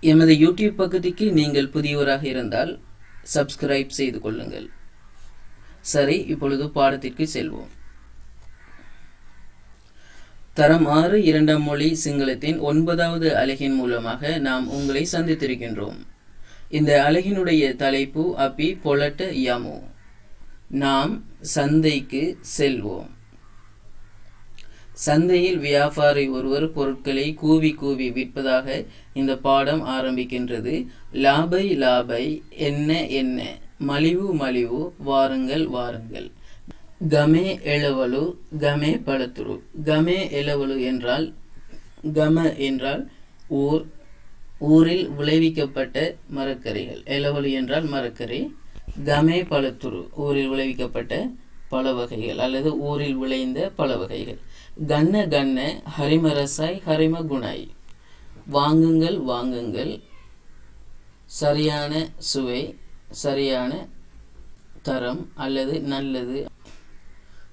எமது யூடியூப் பகுதிக்கு நீங்கள் புதியவராக இருந்தால் சப்ஸ்கிரைப் செய்து கொள்ளுங்கள். சரி இப்பொழுது பாடத்திற்கு செல்வோம். தரம் ஆறு இரண்டாம் மொழி சிங்களத்தின் ஒன்பதாவது அலகின் மூலமாக நாம் உங்களை சந்தித்திருக்கின்றோம். இந்த அலகினுடைய தலைப்பு அப்பி பொலட்ட யமு. நாம் சந்தைக்கு செல்வோம். சந்தையில் வியாபாரி ஒருவர் பொருட்களை கூவி கூவி விற்பதாக இந்த பாடம் ஆரம்பிக்கின்றது. லாபை லாபை என்ன என்ன மலிவு மலிவு வாருங்கள் வாருங்கள். கமே எளவலு கமே பழத்துரு. கமே எழவலு என்றால் கம என்றால் ஊர் ஊரில் விளைவிக்கப்பட்ட மரக்கறிகள். எழவலு என்றால் மரக்கறி. கமே பழத்துரு ஊரில் விளைவிக்கப்பட்ட பல வகைகள் அல்லது ஊரில் விளைந்த பல வகைகள் கண்ண கண்ண ஹரிமரசாய் ஹரிம குணாய் வாங்குங்கள் வாங்குங்கள். சரியான சுவை சரியான தரம் அல்லது நல்லது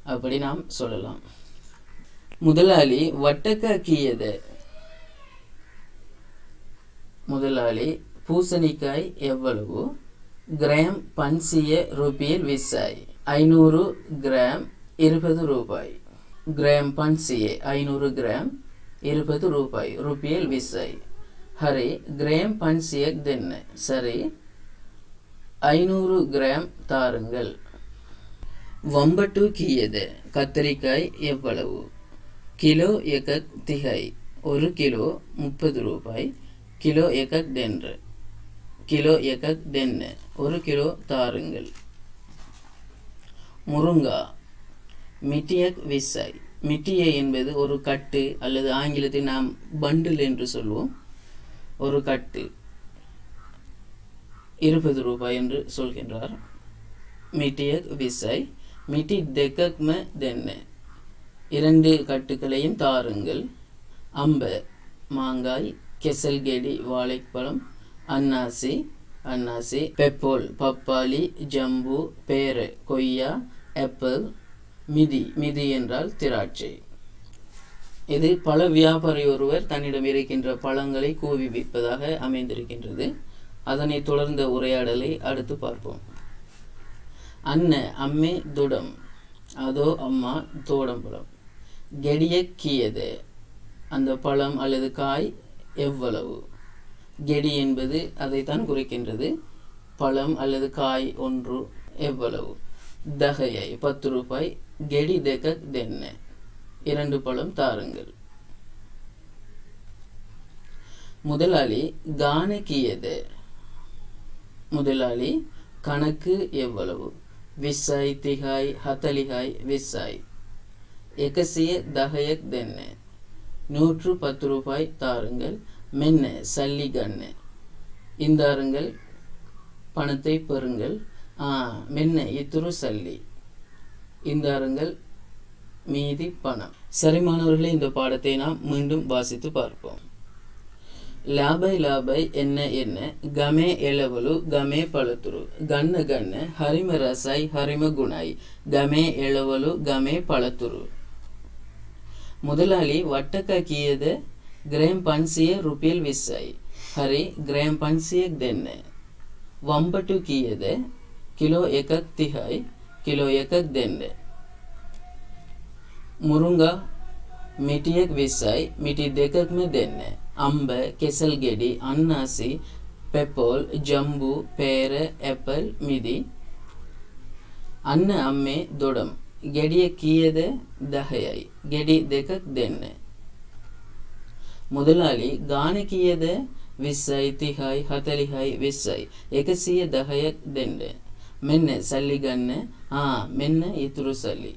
அப்படி நாம் சொல்லலாம். முதலாளி வட்டக்காக்கியத. முதலாளி பூசணிக்காய் எவ்வளவு? கிராம் பன்சிய ரூபியில் விசாய். ஐநூறு கிராம் இருபது ரூபாய். கிராம் பன்சிய ஐநூறு கிராம் இருபது ரூபாய். ருபியல் விசாய். ஹரி கிராம் பன்சியக் தென்ன. சரி ஐநூறு கிராம் தாருங்கள். வம்பட்டு கீயது. கத்தரிக்காய் எவ்வளவு? கிலோ எகக் திகை. ஒரு கிலோ முப்பது ரூபாய். கிலோ எகக் டென்று கிலோ எகக் தென்னு ஒரு கிலோ தாருங்கள். முருங்கா மிட்டியக் விசை. மிட்டியை என்பது ஒரு கட்டு அல்லது ஆங்கிலத்தில் நாம் பண்டில் என்று சொல்வோம். ஒரு கட்டு. இருபது ரூபாய் என்று சொல்கின்றார். மிட்டியக் விசை. மிட்டி தெக்கக்ம தென்ன. இரண்டு கட்டுகளையும் தாருங்கள். அம்ப மாங்காய் கெசல்கெடி வாழைப்பழம் அன்னாசி அன்னாசி பெப்போல் பப்பாளி ஜம்பு பேரு கொய்யா ஆப்பிள் மிதி மிதி என்றால் திராட்சை. இது பல வியாபாரி ஒருவர் தன்னிடம் இருக்கின்ற பழங்களை கூவி விற்பதாக அமைந்திருக்கின்றது. அதனை தொடர்ந்த உரையாடலை அடுத்து பார்ப்போம். அன்ன அம்மே துடம். அதோ அம்மா தோடம்பழம். கெடிய கீயது. அந்த பழம் அல்லது காய் எவ்வளவு? கெடி என்பது அதைத்தான் குறிக்கின்றது. பழம் அல்லது காய் ஒன்று எவ்வளவு? தகையை பத்து ரூபாய் கெடி தெக தென்ன. இரண்டு பழம் தாருங்கள். முதலாளி கானக்கியது. முதலாளி கணக்கு எவ்வளவு? விசாய் திகாய் ஹத்தலிகாய் விசாய். எகசிய தகையக் தென்ன. நூற்று பத்து ரூபாய் தாருங்கள். மென்ன சல்லி கண்ணு இந்தாருங்கள் பணத்தை பெறுங்கள் ஆ மென்ன இத்துரு சல்லி இந்தாருங்கள் மீதி பணம் சரி மாணவர்களே இந்த பாடத்தை நாம் மீண்டும் வாசித்து பார்ப்போம் ಲಾಭೈ ಲಾಭೈ ಎನ್ನ ಎನ್ನ ಗಮೆ ಎಳವಲು ಗಮೆ ಪಳತುರು ಗಣ್ಣ ಗಣ್ಣ ಹರಿಮ ರಸೈ ಹರಿಮ ಗುಣಾಯಿ ಗಮೆ ಎಳವಲು ಗಮೆ ಪಳತುರು முதலாளி வட்டக்காக்கியது ග්‍රෑම් 500 රුපියල් 20යි. හරි ග්‍රෑම් 500ක් දෙන්න. වම්බටු කීයද? කිලෝ එකක් 30යි. කිලෝ එකක් දෙන්න. මුරුංගා මිටියක් 20යි. මිටි දෙකක්ම දෙන්න. අම්බ, කෙසල් ගෙඩි, අන්නාසි, පෙපෝල්, ජම්බු, පේර, ඇපල්, මිදි. අන්න අම්මේ දොඩම්. ගෙඩිය කීයද? 10යි. ගෙඩි දෙකක් දෙන්න. முதலாளி ගාන කියද විස්සයි තිහයි හතලිහයි எகசிய එකසිය දහයක් දෙන්න. சல்லி கண்ணு ஆ மென்ன இத்துரு சல்லி.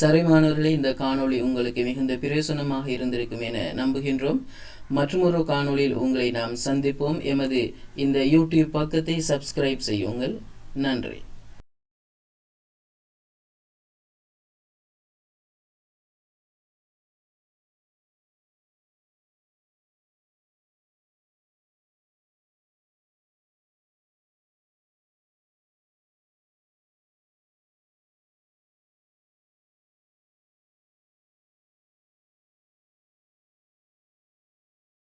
சரிமானவர்களே இந்த காணொளி உங்களுக்கு மிகுந்த பிரயோசனமாக இருந்திருக்கும் என நம்புகின்றோம். மற்றொரு காணொளியில் உங்களை நாம் சந்திப்போம். எமது இந்த யூடியூப் பக்கத்தை சப்ஸ்கிரைப் செய்யுங்கள். நன்றி.